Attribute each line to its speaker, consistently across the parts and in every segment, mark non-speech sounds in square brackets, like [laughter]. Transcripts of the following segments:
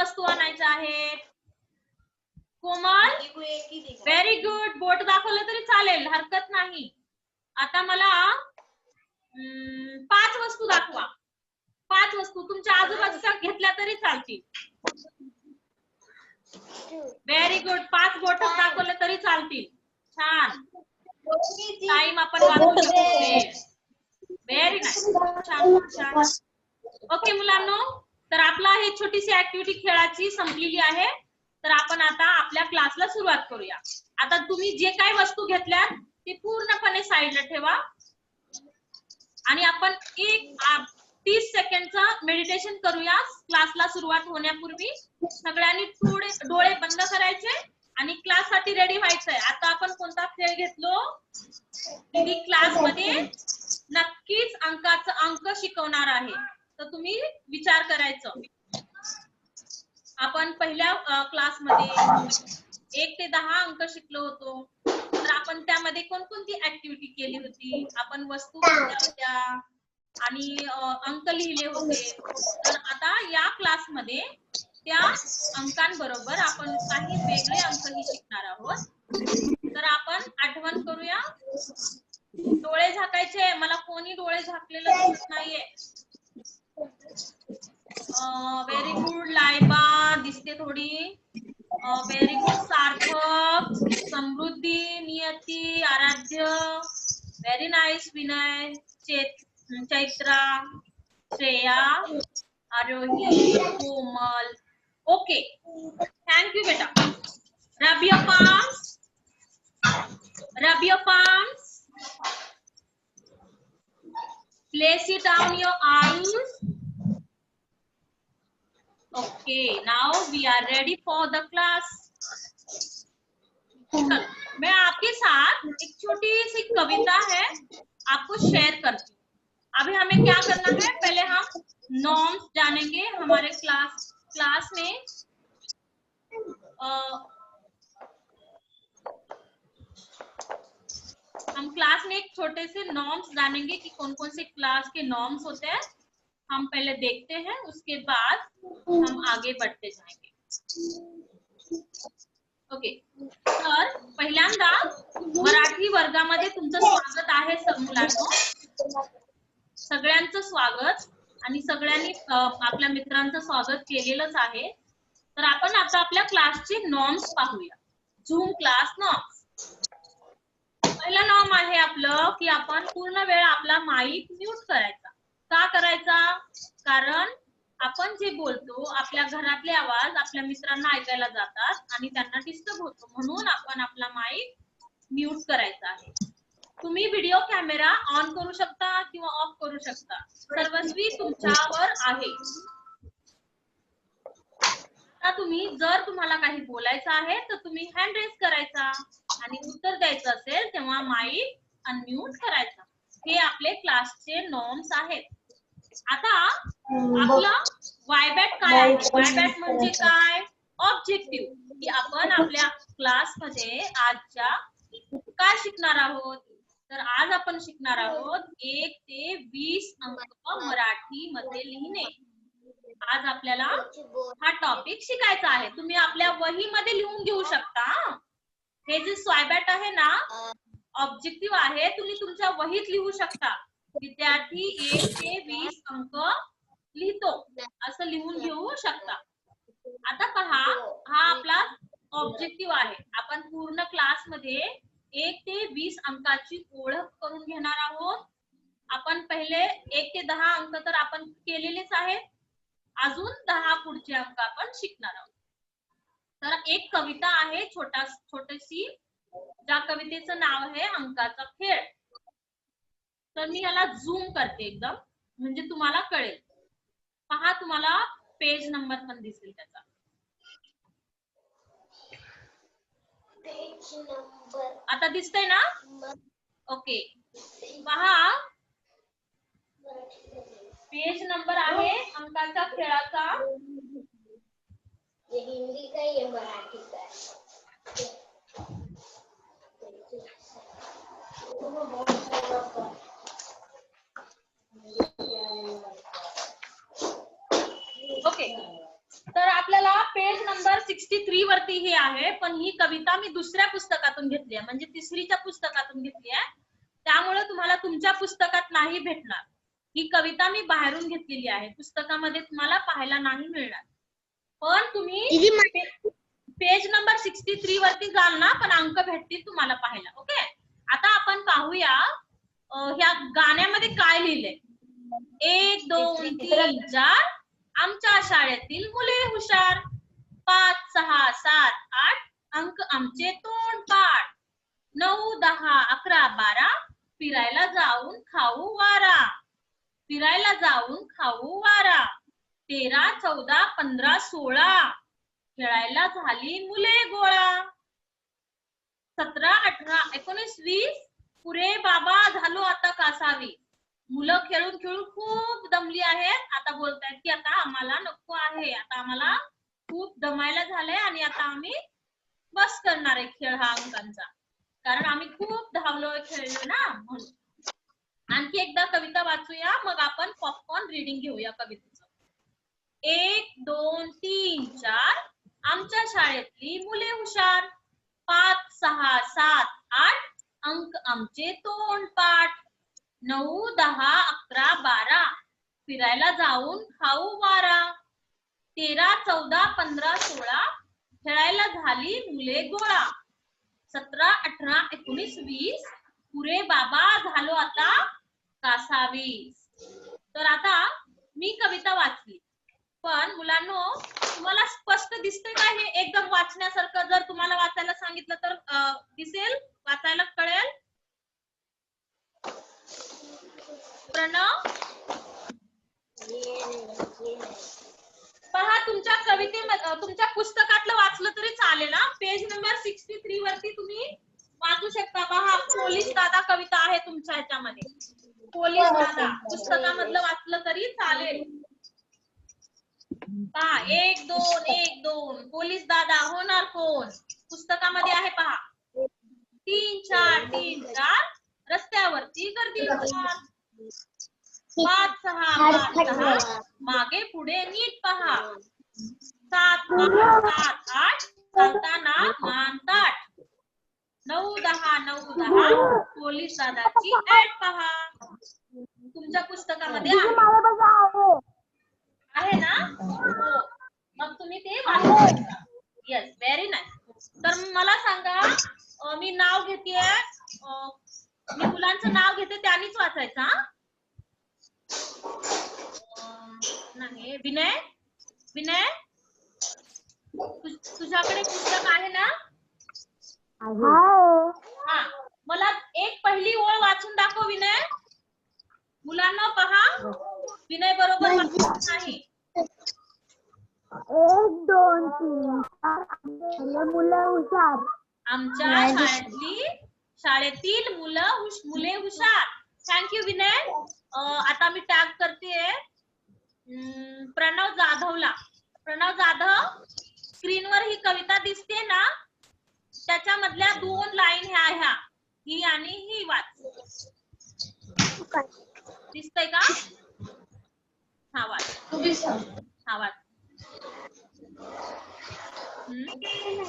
Speaker 1: वस्तू आणायच्या आहेत. कोमल व्हेरी गुड बोट दाखवलं तरी चालेल हरकत नाही. आता मला पाच वस्तू दाखवा. पाच वस्तू तुमच्या आजूबाजूच्या घेतल्या तरी चालतील. व्हेरी गुड पाच बोट दाखवले तरी चालतील. छान. टाइम आपण वाचू शकतो. व्हेरी नाईस छान छान ओके मुलांनो. तर आपला हे छोटीशी ऍक्टिव्हिटी खेळाची संपलेली आहे. तर आपण आता आपल्या क्लासला सुरुवात करूया. आता तुम्ही जे काही वस्तू घेतल्यात ते पूर्णपणे साईडला ठेवा. आणि आपण एक तीस सेकंडचं मेडिटेशन करूया. क्लासला सुरुवात होण्यापूर्वी सगळ्यांनी थोडे डोळे बंद करायचे आणि क्लाससाठी रेडी व्हायचंय. आता आपण कोणता खेळ घेतलो? क्लासमध्ये नक्कीच अंकाचं अंक शिकवणार आहे. तर तुम्ही विचार करायचं. आपण पहिल्या क्लासमध्ये एक ते दहा अंक शिकलो होतो. तर आपण त्यामध्ये कोणकोणती ऍक्टिव्हिटी केली होती? आपण वस्तू कोणत्या होत्या आणि अंक लिहिले होते. तर आता या क्लासमध्ये त्या अंकांबरोबर आपण काही वेगळे अंकही शिकणार आहोत. तर आपण आठवण करूया. डोळे झाकायचे. मला कोणी डोळे झाकलेलं दिसत नाहीये. Very good Laiba. दिसते थोडी. Very good Sarthak. Samruddhi, Niyati, Aaradhya. Very nice Vinay Chaitra, Shreya, Aarohi, Komal. Okay thank you बेटा. रब your palms rub your palms place it down your eyes. Okay now we are ready for the class. मैं आपके साथ एक छोटी सी कविता है आपको share करती हूँ। अभी हमें क्या करना है? पहले हम नॉर्म्स जानेंगे हमारे क्लास क्लास में। अ, हम क्लास में एक छोटे से नॉर्म्स जानेंगे कि कौन कौन से क्लास के नॉर्म्स होते हैं। हम पहले देखते हैं उसके बाद हम आगे बढ़ते जाएंगे। ओके तर पहिल्यांदा मराठी वर्गामध्ये तुमचं स्वागत आहे मुलांना. सगळ्यांचं स्वागत आणि सगळ्यांनी आपल्या मित्रांचं स्वागत केलेलंच आहे. तर आपण आता आपल्या क्लासचे नॉर्म्स पाहूया. झूम क्लास नॉर्म्स पहिलं नॉर्म आहे आपलं की आपण पूर्ण वेळ आपला माईक म्यूट करायचा. का करायचा? कारण आपण जे बोलतो आपल्या घरातले आवाज आपल्या मित्रांना ऐकायला जातात आणि त्यांना डिस्टर्ब होतो. म्हणून आपण आपला माईक म्यूट करायचा आहे. तुम्ही व्हिडिओ कॅमेरा ऑन करू शकता किंवा ऑफ करू शकता. सर्वस्वी तुमच्यावर आहे. आता तुम्ही जर तुम्हाला काही बोलायचं आहे तर तुम्ही हँड रेस करायचा. आणि उत्तर द्यायचं असेल तेव्हा माईक अनम्यूट करायचा. हे आपले क्लासचे नॉर्म्स आहेत. आता आपलं वायबॅट काय आहे? वायबॅट म्हणजे काय? ऑब्जेक्टिव्ह की आपण आपल्या क्लासमध्ये आजच्या काय शिकणार आहोत? तर आज आपण शिकणार आहोत एक ते वीस अंक मराठी मध्ये लिहिणे. आज आपल्याला हा टॉपिक शिकायचा आहे. तुम्ही आपल्या वहीमध्ये लिहून घेऊ शकता. हं. हे जे स्वायबॅट आहे ना ऑब्जेक्टिव्ह आहे तुम्ही तुमच्या वहीत लिहू शकता. विद्यार्थी एक ते वीस अंक लिहितो. असं लिहून घेऊ शकता. आता पहा हा आपला ऑब्जेक्टिव्ह आहे. आपण पूर्ण क्लासमध्ये एक ते वीस अंकाची ओळख करून घेणार आहोत. आपण पहिले एक ते दहा अंक तर आपण केलेलेच आहेत. अजून दहा पुढचे अंक आपण शिकणार आहोत. तर एक कविता आहे छोटा छोटीशी ज्या कवितेचं नाव आहे अंकाचा खेळ. तर मी याला झूम करते एकदम. म्हणजे तुम्हाला कळेल. पहा तुम्हाला पेज नंबर पण दिसेल त्याचा.
Speaker 2: पेज नंबर
Speaker 1: आता दिसतंय ना? ओके पहा. पेज नंबर आहे अंकाच्या खेळाचा.
Speaker 2: ये हिंदी का ये मराठी का है
Speaker 1: ओके तर आपल्याला पेज नंबर सिक्स्टी थ्री वरती हे आहे पण ही कविता मी दुसऱ्या पुस्तकातून घेतली आहे. म्हणजे तिसरीच्या पुस्तकातून घेतली आहे. त्यामुळे तुम्हाला तुमच्या पुस्तकात नाही भेटणार. ही कविता मी बाहेरून घेतलेली आहे. पुस्तकामध्ये तुम्हाला पाहायला नाही मिळणार. पण तुम्ही पेज नंबर सिक्स्टी थ्री वरती जाल ना पण अंक भेटतील तुम्हाला पाहायला. ओके आता आपण पाहूया ह्या गाण्यामध्ये काय लिहिलंय. एक दोन तीन चार. आमच्या शाळेतील मुले हुशार. पाच सहा सात आठ. अंक आमचे तोंड पाठ नऊ दहा अकरा बारा. फिरायला जाऊन खाऊ वारा. फिरायला जाऊन खाऊ वारा. तेरा चौदा पंधरा सोळा. खेळायला झाली मुले गोळा. सतरा अठरा एकोणीस वीस. पुरे बाबा झालो आता कासावी. मुलं खेळून खेळून खूप दमली आहेत. आता बोलतायत की आता आम्हाला नको आहे. आता आम्हाला खूप दमायला झालंय आणि आता आम्ही बस करणार आहे खेळ हा अंकांचा. कारण आम्ही खूप धावलोय खेळलोय ना म्हणून. आणखी एकदा कविता वाचूया. मग आपण पॉपकॉर्न रिडिंग घेऊया कवितेचं. एक दोन तीन चार. आमच्या शाळेतली मुले हुशार. पाच सहा सात आठ. अंक आमचे तोंड पाठ नऊ दहा अकरा बारा. फिरायला जाऊन खाऊ वारा. तेरा चौदा पंधरा सोळा. खेळायला झाली मुले गोळा. सतरा अठरा एकोणीस वीस. पुरे बाबा झालो आता कासावीस तर आता मी कविता वाचली. पण मुलांनो तुम्हाला स्पष्ट दिसते का हे? एकदम वाचण्यासारखं जर तुम्हाला वाचायला सांगितलं तर दिसेल वाचायला कळेल. पहा तुमच्या कवितेमध्ये तुमच्या पुस्तकातलं वाचलं तरी चालेल ना पेज नंबर सिक्स्टी थ्री वरती तुम्ही वाचू शकता. पहा पोलीस दादा कविता आहे तुमच्या ह्याच्यामध्ये. पोलीस दादा पुस्तकामधलं वाचलं तरी चालेल. पहा एक दोन एक दोन. पोलीस दादा होणार कोण? पुस्तकामध्ये आहे पहा. तीन चार तीन चार. रस्त्यावरती गर्दी होणार. पाच सहा पाच सहा. मागे पुढे नीट पहा. सात आठ सात आठ. चालताना मान ताट नऊ दहा नऊ दहा. पोलीस दादाची ऍड पहा. तुमच्या पुस्तकामध्ये आहे. ना? हो. मग तुम्ही ते वाचू शकता येस व्हेरी नाईस तर मला सांगा मी नाव घेते मी मुलांचं नाव घेते त्यांनीच वाचायचं हा? नाही विनय? विनय? तुझ्याकडे पुस्तक आहे ना? हा. मला एक पहिली ओळ वाचून दाखव विनय. मुलांना पहा. विनय बरोबर नाही.
Speaker 3: एक दोन तीन मुलं हुशार
Speaker 1: आमच्या शाळेतली शाळेतील मुलं मुले हुशार. थँक्यू विनय आता मी टॅग करते प्रणव जाधवला. प्रणव जाधव स्क्रीनवर ही कविता दिसते ना? त्याच्यामधल्या दोन लाईन ह्या ह्या. ही आणि ही वाच. दिसतय का? हा वाच. हा वाच. हम्म.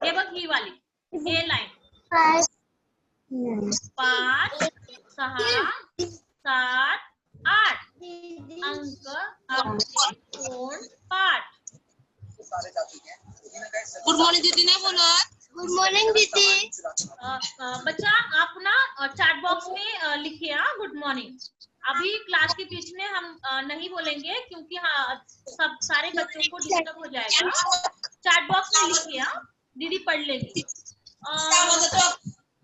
Speaker 1: हे बघ ही वाली. हे लाईन पाच. सहा सात आठ. अंक पाठ
Speaker 4: गुड मॉर्निंग दीदी नहीं बोलत.
Speaker 2: गुड मॉर्निंग दीदी.
Speaker 1: बच्चा आप ना चैट बॉक्स में लिखिए गुड मॉर्निंग अभी क्लास के बीच में हम नहीं बोलेंगे क्योंकि हाँ सब सारे बच्चों को डिस्टर्ब हो जाएगा। चैट बॉक्स में लिखिए दीदी पढ़ लेंगी। अ,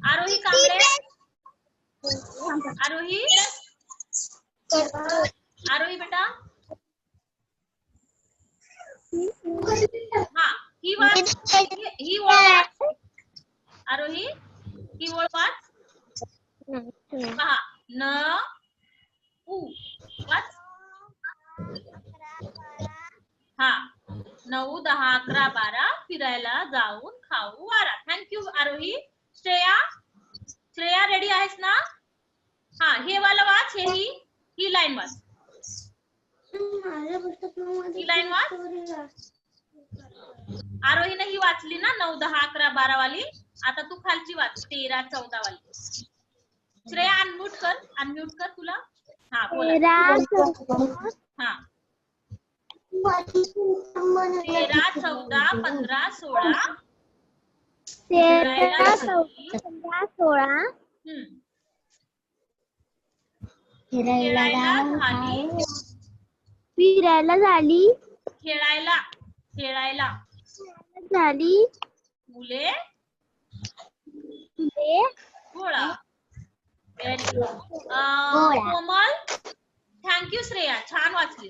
Speaker 1: आरोही कांबळे आरोही? आरोही बेटा? हा ही ही- ही आरोही ही पहा न उ हा नऊ दहा अकरा बारा फिरायला जाऊन खाऊ वारा. Thank you Arohi. Shreya? Shreya ready आहेस ना? हा हे वाला वाच हे ही ही लाईन वाच. ही लाईन वाच. आरोहीने ही वाचली ना नऊ दहा अकरा बारा वाली. आता तू खालची वाच तेरा चौदा वाली. श्रेया अनम्यूट कर अनम्यूट कर तुला. हा बोला. हा. तेरा चौदा पंधरा सोळा।
Speaker 3: तेरा चौदा पंधरा
Speaker 1: खेळायला
Speaker 3: फिरायला झाली.
Speaker 1: खेळायला खेळायला.
Speaker 3: झाली.
Speaker 1: मुले?
Speaker 3: फुले
Speaker 1: गोळा व्हेरी गुड
Speaker 3: गोळा.
Speaker 1: कोमल? Thank you Shreya. छान वाचली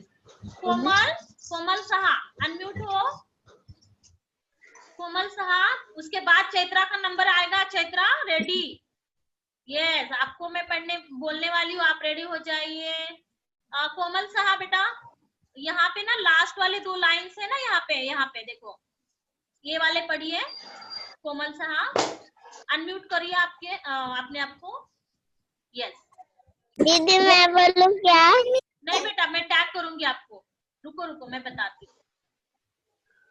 Speaker 1: कोमल? कोमल सहा अनम्यूट हो। कोमल सहा उसके बाद चैत्रा का नंबर आएगा। चैत्रा रेडी यस आपको मैं पढ़ने बोलने वाली हूँ आप रेडी हो जाइए। कोमल सहा बेटा यहाँ पे ना लास्ट वाले दो लाइन्स है ना यहाँ पे यहाँ पे देखो। ये वाले पढ़िए। कोमल सहा अनम्यूट करिए आपके अपने आप को। यस
Speaker 3: दीदी मैं बोलूँ क्या?
Speaker 1: नहीं बेटा मैं टैग करूँगी आपको। रुको रुको, मैं बताती हूँ।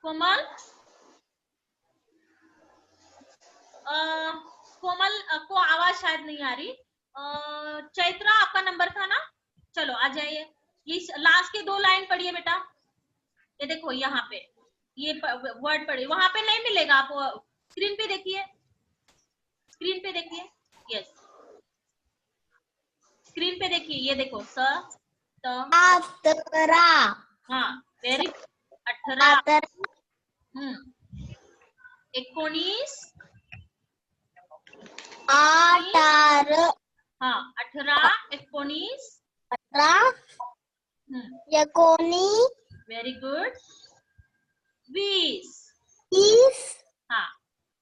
Speaker 1: कोमल कोमल को आवाज़ शायद नहीं आ रही। चैत्रा, आपका नंबर था ना? चलो, आ जाइए। ये लास्ट के दो लाइन पढ़िए बेटा। ये देखो, यहाँ पे। ये वर्ड पढ़िए। वहाँ पे नहीं मिलेगा, आप स्क्रीन पे देखिए। स्क्रीन पे देखिए। यस स्क्रीन पे देखिए। ये देखो, स, त हाँ वेरी अठरा एकोणीस। हाँ अठरा एकोणीस।
Speaker 3: अठरा एकोणीस।
Speaker 1: वेरी गुड वीस
Speaker 3: तीस।
Speaker 1: हाँ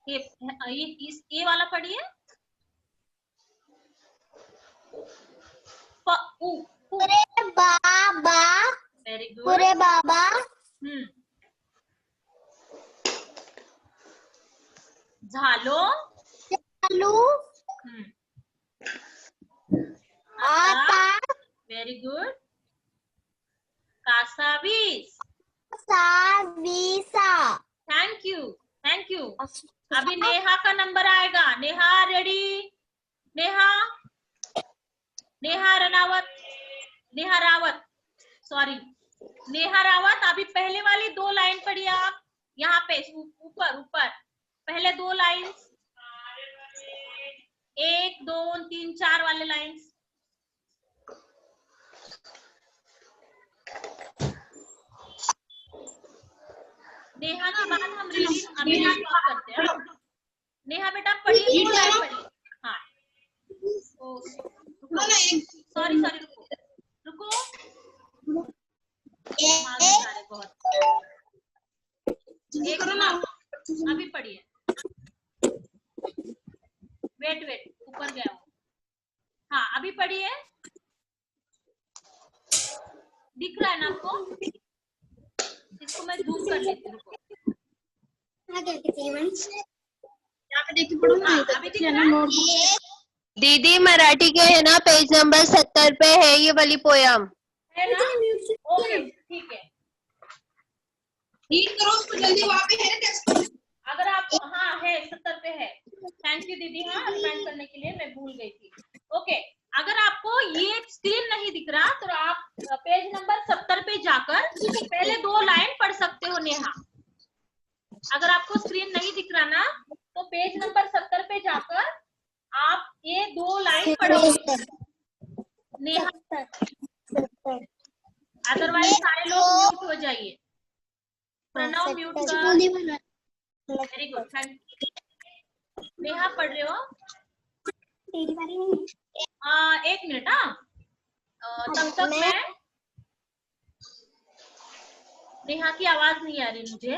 Speaker 1: ये ये ये वाला पढ़िए। उ
Speaker 3: बाबा।
Speaker 1: वेरी गुड
Speaker 3: पुरे बाबा।
Speaker 1: हम्म. झालो.
Speaker 3: चालू
Speaker 1: हम्म.
Speaker 3: आता।
Speaker 1: वेरी गुड कासावीस
Speaker 3: सहावीसा
Speaker 1: थैंक यू थैंक यू अभी नेहा का नंबर आएगा. नेहा रेडी नेहा? नेहा रनावत? नेहा रावत? सॉरी नेहा रावत अभी पहले वाली दो लाइन पढ़िए आप। यहाँ पे ऊपर ऊपर। पहले दो लाइंस एक दो तीन चार वाले लाइंस नेहा के बाद हम शुरुआत करते हैं। नेहा बेटा पढ़िए दो लाइन पढ़िए। हाँ। सॉरी सॉरी रुको। रुको। एक अभी पढ़िए वेट वेट ऊपर गया हाँ अभी पढ़िए दिख रहा है ना आपको इसको मैं जूम कर लेती है
Speaker 5: दीदी मराठी के है ना पेज नंबर सत्तर पे है ये वाली पोयम
Speaker 1: है ना? ओके। ठीक है।
Speaker 4: करो उसको जल्दी वहाँ पे है ना टेक्स्ट
Speaker 1: अगर आप हाँ है सत्तर पे है। थैंक यू दीदी हाँ रिमाइंड करने के लिए मैं भूल गई थी। ओके अगर आपको ये स्क्रीन नहीं दिख रहा तो आप पेज नंबर सत्तर पे जाकर पहले दो लाइन पढ़ सकते हो नेहा। अगर आपको स्क्रीन नहीं दिख रहा ना तो पेज नंबर सत्तर पे जाकर आप ये दो लाइन पढ़ोगे नेहा। अदरवाइज़ सारे लोग म्यूट हो जाइए। प्रणव म्यूट कर। वेरी गुड थैंक नेहा पढ़ रहे हो? तेरी बारी नहीं आ, एक मिनिट हाँ। तब तक मैं नेहा की आवाज़ नाही आ रही मुझे।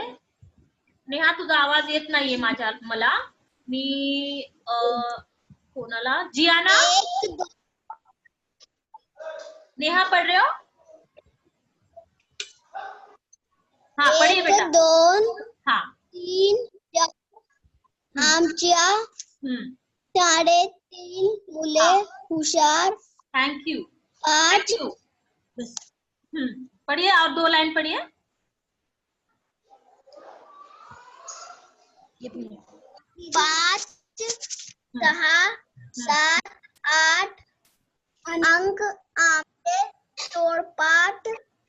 Speaker 1: नेहा तुझा आवाज़ येत नाहीये माझ्या मला। मी अ, कोणाला? जियाना? नेहा पढ़ रहे हो? हाँ पढ़िए बेटा।
Speaker 3: दोन
Speaker 1: हाँ।
Speaker 3: तीन चार. आमच्या
Speaker 1: हम्म।
Speaker 3: मुले हुशार
Speaker 1: थैंक यू. हम्म, पढ़िए और दो लाइन पढ़िए।
Speaker 5: पाँच सहा सात आठ अंक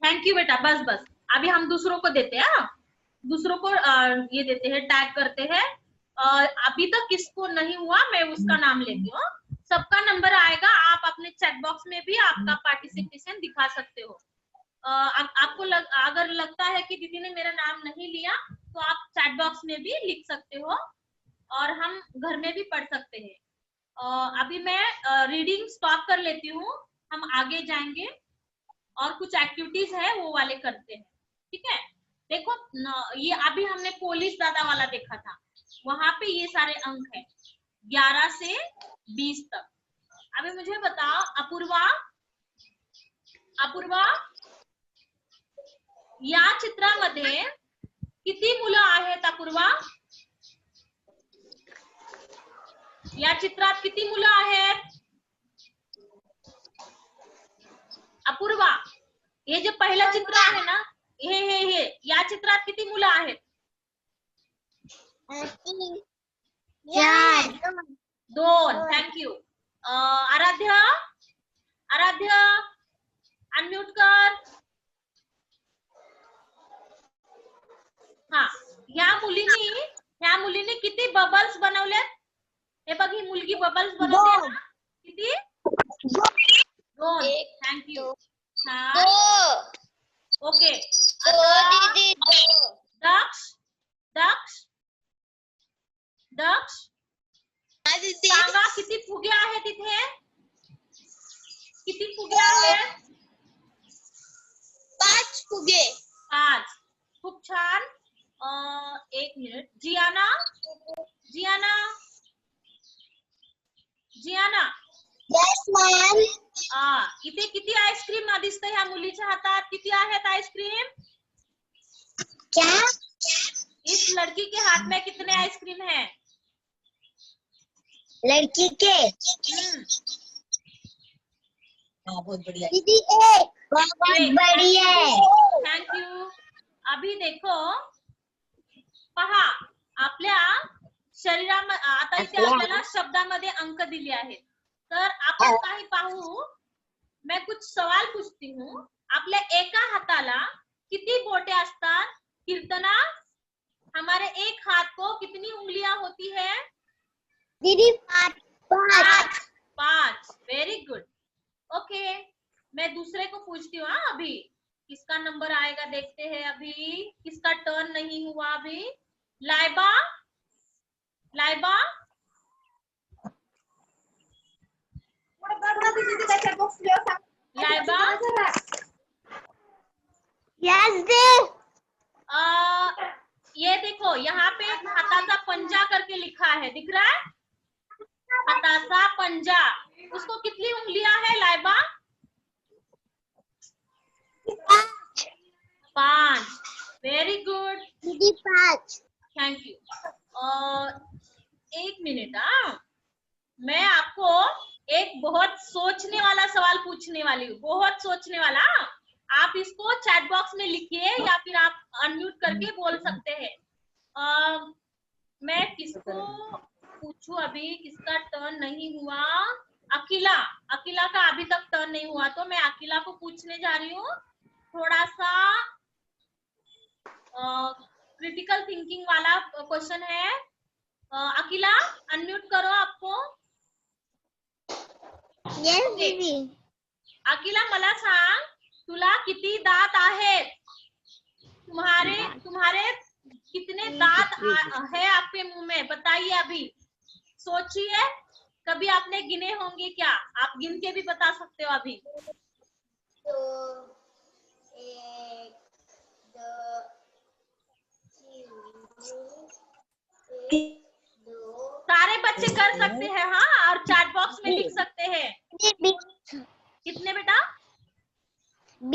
Speaker 1: थैंक यू बेटा बस बस। अभी हम दूसरों को देते हैं हाँ? दूसरों को ये देते हैं टैग करते हैं। अभी तक किसको नहीं हुआ मैं उसका नाम लेती हूँ। सबका नंबर आएगा आप अपने चैट बॉक्स में भी आपका पार्टिसिपेशन दिखा सकते हो। आ, आपको लग, अगर लगता है कि दीदी ने मेरा नाम नहीं लिया तो आप चैट बॉक्स में भी लिख सकते हो और हम घर में भी पढ़ सकते हैं। अभी मैं रीडिंग स्टॉप कर लेती हूँ। हम आगे जाएँगे और कुछ एक्टिविटीज़ है वो वाले करते हैं। ठीक है? देखो ये अभी हमने पोलिस दादा वाला देखा था। वहाँ पे ये सारे अंक है। ग्यारह से बीस तक। अभी मुझे बताओ, अपूर्वा? अपूर्वा? या चित्रामध्ये किती मुलं आहेत अपूर्वा? या चित्रात किती मुलं आहेत? अपूर्वा, हे जे पहिलं चित्र आहे ना हे हे हे या चित्रात किती मुलं आहेत? दोन. थँक्यू आराध्य? आराध्य अनम्यूट कर. हा ह्या मुलीनी ह्या मुलीने किती बबल्स बनवलेत? हे बघ ही मुलगी बबल्स बनवते ना? किती? दोन. थँक्यू
Speaker 5: दो.
Speaker 1: ओके दक्ष
Speaker 5: हाँ दीदी
Speaker 1: सांगा किती फुगे आहेत इथे? किती फुगे आहेत?
Speaker 5: पाच फुगे.
Speaker 1: पाच. खूप छान. अं, एक मिनिट. जियाना? जियाना? जियाना? आ, इथे किती आईस्क्रीम दिसतं ह्या मुलीच्या हातात? किती आहेत आईस्क्रीम
Speaker 5: क्या?
Speaker 1: इस लड़की के हाथ में कितने आइसक्रीम है?
Speaker 5: लड़की के?
Speaker 1: हम्म,
Speaker 4: हाँ बहुत बढ़िया।
Speaker 5: दीदी एक बहुत. बढ़िया। है
Speaker 1: थँक यू अभी देखो पहा आपल्या शरीराम आता इथे आपल्याला शब्दामध्ये अंक दिले आहेत. तर आपण काही पाहू. मैं कुछ सवाल पूछती हूँ. आपल्या एका हाताला किती बोटे असतात? कीर्तना हमारे एक हाथ को कितनी उंगलियाँ होती है?
Speaker 5: दीदी पाँच। पाँच।
Speaker 1: पाँच। वेरी गुड ओके मैं दूसरे को पूछती हूँ हाँ, अभी। किसका नंबर आएगा देखते हैं अभी। किसका टर्न नहीं हुआ अभी? लाइबा? लाइबा? लाइबा?
Speaker 5: यस दी
Speaker 1: आ, ये देखो यहाँ पे हाथाचा पंजा करके लिखा है दिख रहा है? हाथाचा पंजा। उसको कितनी उंगलियाँ है लाइबा? पाँच। वेरी गुड
Speaker 5: दीदी पाँच।
Speaker 1: थैंक यू और एक मिनट हाँ मैं आपको एक बहुत सोचने वाला सवाल पूछने वाली हूँ। बहुत सोचने वाला? आप इसको चैट बॉक्स में लिखिए या फिर आप अनम्यूट करके बोल सकते हैं। अ, मैं किसको पूछूँ अभी? किसका टर्न नहीं हुआ? अकीला। अकीला का अभी तक टर्न नहीं हुआ तो मैं अकीला को पूछने जा रही हूँ। थोड़ा सा क्रिटिकल uh, थिंकिंग वाला क्वेश्चन है। अ, अकीला अनम्यूट करो आपको।
Speaker 5: यस दीदी।
Speaker 1: अकीला मला सांग। तुला किती दात आहेत? तुम्हारे तुम्हारे कितने दांत है आपके मुँह में? बताइए अभी। सोचिए कभी आपने गिने होंगे क्या? आप गिन के भी बता सकते हो अभी।
Speaker 5: दो एक दो तीन दो
Speaker 1: सारे बच्चे कर सकते हैं।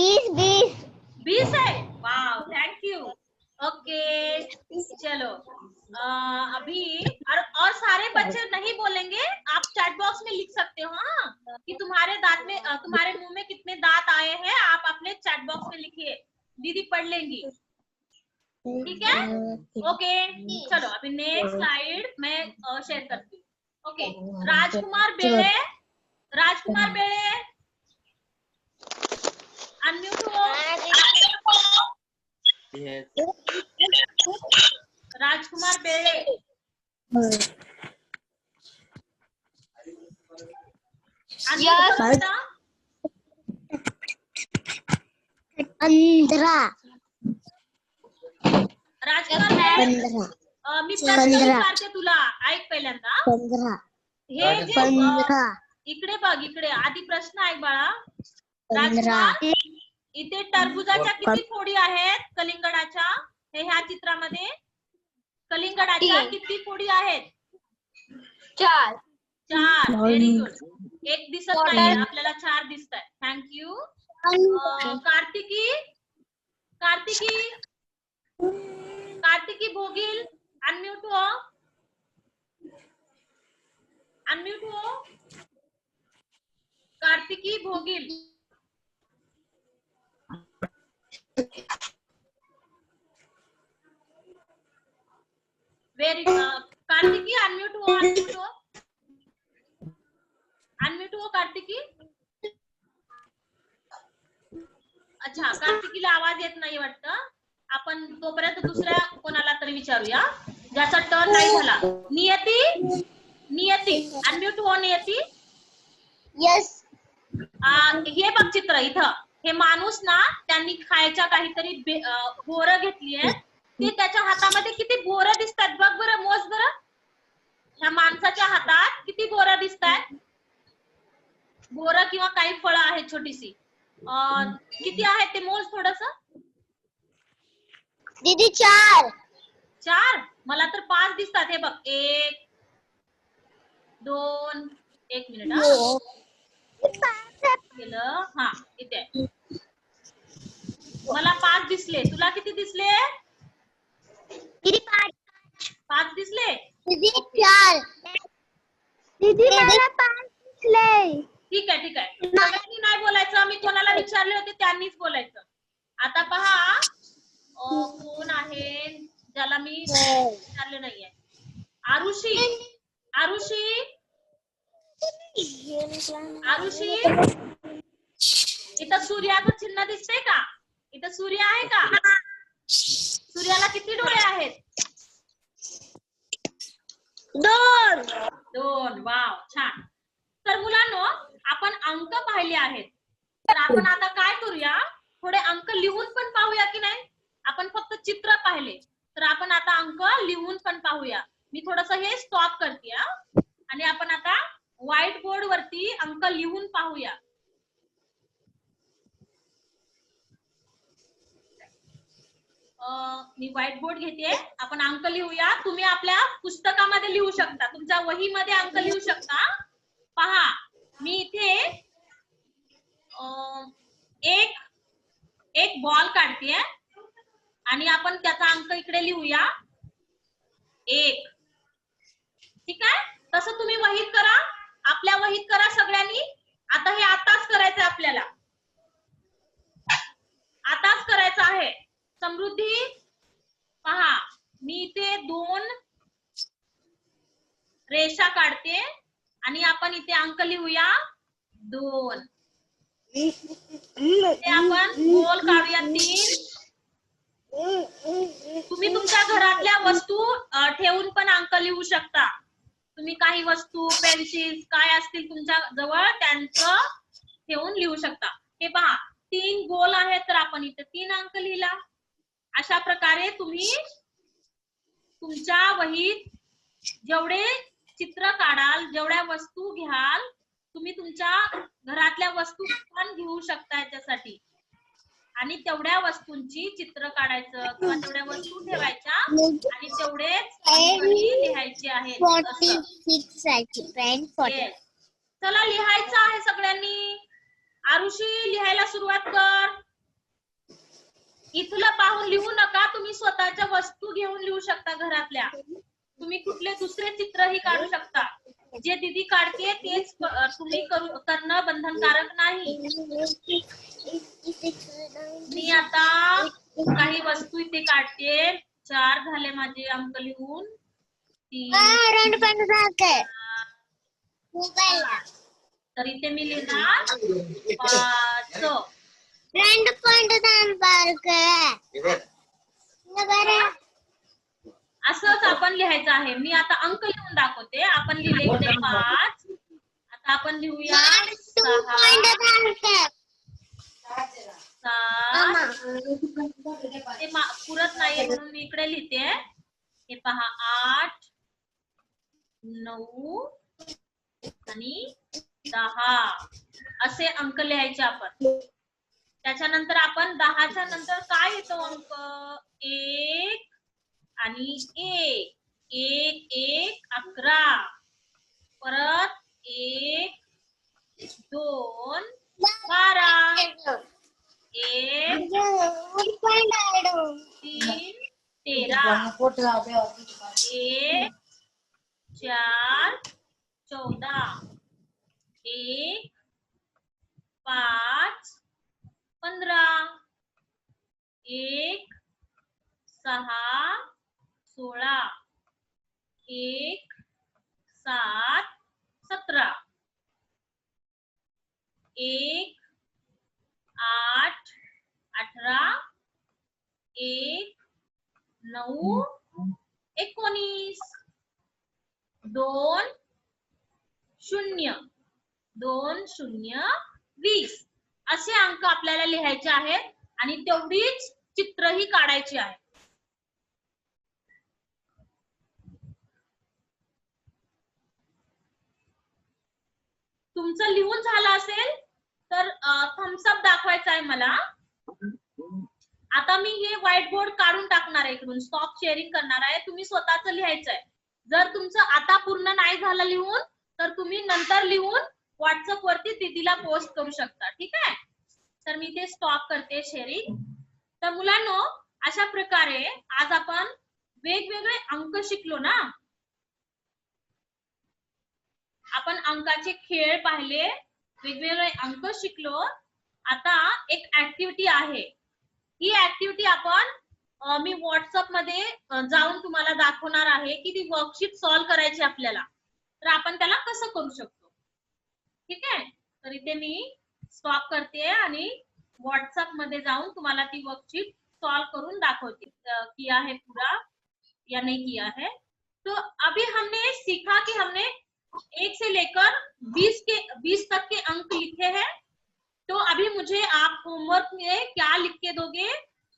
Speaker 5: बीस बीस। बीस
Speaker 1: है? वाव थैंक यू ओके चलो। आ, अभी और और सारे बच्चे नहीं बोलेंगे। आप चैट बॉक्स में लिख सकते हो हाँ? कि तुम्हारे दांत में तुम्हारे मुँह में कितने दांत आए हैं आप अपने चैट बॉक्स में लिखिए। दीदी पढ़ लेंगी। ठीक है? ओके चलो अभी नेक्स्ट स्लाइड मैं शेयर करती हूँ। ओके राजकुमार बेले राजकुमार अं, मी प्रश्न
Speaker 2: पंधरा.
Speaker 1: विचारते तुला. ऐक पहिल्यांदा.
Speaker 2: पंधरा.
Speaker 1: हे जे अं,
Speaker 2: पंधरा.
Speaker 1: इकडे बघ इकडे. आधी प्रश्न ऐक बाळा.
Speaker 2: पंधरा.
Speaker 1: राजकुमार इथे टरबुजाच्या किती फोडी आहेत? कलिंगडाच्या? हे ह्या चित्रामध्ये. कलिंगडाच्या
Speaker 2: तीन.
Speaker 1: किती फोडी आहेत?
Speaker 5: चार.
Speaker 1: चार. व्हेरी गुड एक दिसत नाही. आपल्याला चार दिसत आहे thank you Kartiki? Kartiki? Kartiki Bhogil unmute हो। अनम्यूट हो। कार्तिकी भोगिल व्हेरी कार्तिकी अनम्यूट हो अनम्यूट हो। अनम्यूट हो, कार्तिकी। अच्छा कार्तिकीला आवाज़ नाही वाटतं. आपण तोपर्यंत दुसऱ्या कोणाला तरी विचारूया ज्याचा टर्न नाही झाला. नियती नियती अनम्यूट हो नियती
Speaker 2: यस
Speaker 1: हे बघ चित्र इथं. हे माणूस ना त्यांनी खायच्या काहीतरी बोरं घेतली आहे ते त्याच्या हातामध्ये किती बोरं दिसतात बघ बरं मोज बरं. ह्या माणसाच्या हातात किती बोरं दिसतात बोरं किंवा काही फळं आहेत छोटीशी. किती आहेत ते मोज थोडस?
Speaker 2: दीदी चार.
Speaker 1: चार? मला तर पाच दिसतात हे बघ. एक दोन एक मिनिट हा. केलं. हा इथे. मला पाच दिसले. तुला किती दिसले?
Speaker 2: दीदी पाच.
Speaker 1: पाच दिसले?
Speaker 2: दीदी चार. दीदी मला पाच दिसले.
Speaker 1: ठीक आहे ठीक आहे. सगळ्यांनी नाही बोलायचं. मी कोणाला विचारले होते त्यांनीच बोलायचं. आता पहा. कोण आहे? ज्याला मी विचारले नाहीये. आरुषी. आरुषी. आरुषी. इथं सूर्याचं चिन्ह दिसतंय का? इथं सूर्य आहे का? सूर्याला किती डोळे आहेत?
Speaker 2: दोन.
Speaker 1: दोन. वाव छान. तर मुलांनो आपण अंक पाहिले आहेत. तर आपण आता काय करूया? थोडे अंक लिहून पण पाहूया की नाही? आपण फक्त चित्र पाहिले. तर आपण आता अंक लिहून पण पाहूया. मी थोडस हे स्टॉप करते आणि आपण आता व्हाईट बोर्ड वरती अंक लिहून पाहूया. मी व्हाईट बोर्ड घेते. आपण अंक लिहूया. तुम्ही आपल्या पुस्तकामध्ये लिहू शकता. तुमच्या वहीमध्ये अंक लिहू शकता. पहा मी इथे एक एक बॉल काढते आणि आपण त्याचा अंक इकडे लिहूया. एक. ठीक आहे? तसं तुम्ही वहीत करा. आपल्या वहीत करा सगळ्यांनी. आता हे आताच करायचं आपल्याला. आताच करायचं आहे. समृद्धी पहा. मी इथे दोन रेषा काढते. आणि आपण इथे अंक लिहूया. दोन. [laughs] आपण गोल काढूया तीन. तुम्ही तुमच्या घरातल्या वस्तू ठेवून पण अंक लिहू शकता. तुम्ही काही वस्तू पेन्सिल काय असतील तुमच्या जवळ त्यांचं ठेवून लिहू शकता. हे पहा तीन गोल आहेत तर आपण इथे तीन अंक लिहिला. अशा प्रकारे तुम्ही तुमच्या वहीत जेवढे चित्र काढाल जेवढ्या वस्तू घ्याल तुम्ही तुमच्या घरातल्या वस्तू पण घेऊ शकता याच्यासाठी. आणि तेवढ्या वस्तूंची चित्र काढायचं किंवा तेवढ्या वस्तू ठेवायच्या आणि तेवढेच लिहायचे आहेत. चला लिहायचं आहे सगळ्यांनी. आरुषी लिहायला सुरुवात कर. इथलं पाहून लिहू नका तुम्ही स्वतःच्या वस्तू घेऊन लिहू शकता घरातल्या. तुम्ही कुठले दुसरे चित्रही काढू शकता जे दीदी काढते तेच क- तुम्ही करू करणं बंधनकारक नाही मी आता काही वस्तू इथे काढते चार झाले माझे अंक लिहून तीन
Speaker 2: రెండు పండు దాకే
Speaker 1: चार.
Speaker 2: మొబైల్
Speaker 1: तर इथे मी लिहिणार पाच
Speaker 2: రెండు పండు దాని పార్క్
Speaker 1: असंच आपण लिहायचं आहे. मी आता अंक लिहून दाखवते. आपण लिहिले इथे पाच. आता आपण लिहूया सहा. सात. ते मा- पुरत नाहीये म्हणून मी इकडे लिहिते. हे पहा आठ नऊ आणि दहा. असे अंक लिहायचे आपण. त्याच्यानंतर आपण दहाच्या नंतर काय येतो अंक? एक आणि एक एक एक अकरा. परत एक दोन बारा. एक तीन तेरा. एक चार चौदा. एक पाच पंधरा एक सहा सोळा एक सात सतरा. एक आठ अठरा. एक नऊ एकोणीस. दोन शून्य. दोन शून्य वीस. असे अंक आपल्याला लिहायचे आहेत आणि तेवढीच चित्रही काढायची आहे. तुमचं लिहून झालं असेल तर थम्सअप दाखवायचा आहे मला. आता मी हे व्हाईट बोर्ड काढून टाकणार आहे इकडून स्टॉप शेअरिंग करणार आहे. तुम्ही स्वतःच लिहायचं आहे. जर तुमचं आता पूर्ण नाही झालं लिहून तर तुम्ही नंतर लिहून व्हॉट्सअप वरती दीदीला पोस्ट करू शकता. ठीक आहे? तर मी ते स्टॉप करते शेअरिंग तर मुलांनो अशा प्रकारे आज आपण वेगवेगळे अंक शिकलो ना आपण अंकाचे खेळ पाहिले वेगवेगळे अंक शिकलो. आता एक ऍक्टिव्हिटी आहे. ही ऍक्टिव्हिटी आपण मी व्हॉट्सअपमध्ये जाऊन तुम्हाला दाखवणार आहे की ती वर्कशीट सॉल्व्ह करायची आपल्याला. तर आपण त्याला कसं करू शकतो? ठीक आहे? तर इथे मी स्टॉप करते आणि व्हॉट्सअपमध्ये जाऊन तुम्हाला ती वर्कशीट सॉल्व करून दाखवते. किया है पूरा या नहीं किया है तो अभी हमने सीखा कि हमने एक से लेकर बीस के, बीस तक के अंक लिखे हैं। तो अभी मुझे आप होमवर्क में क्या लिख के दोगे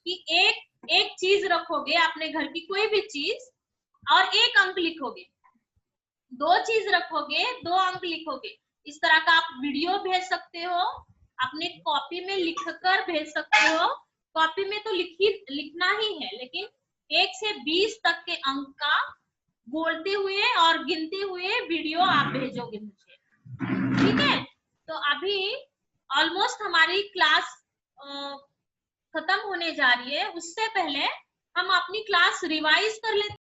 Speaker 1: कि एक एक चीज़ रखोगे अपने घर की कोई भी चीज़ और एक अंक लिखोगे। दो चीज़ रखोगे, दो अंक लिखोगे। इस तरह का आप वीडियो भेज सकते हो, अपने कॉपी में लिखकर भेज सकते हो। कॉपी में तो लिखी, लिखना ही है, लेकिन एक से बीस तक के अंक का बोलते हुए और गिनते हुए वीडियो आप भेजोगे मुझे। ठीक है? तो अभी ऑलमोस्ट हमारी क्लास खत्म होने जा रही है। उससे पहले हम अपनी क्लास रिवाइज कर लेते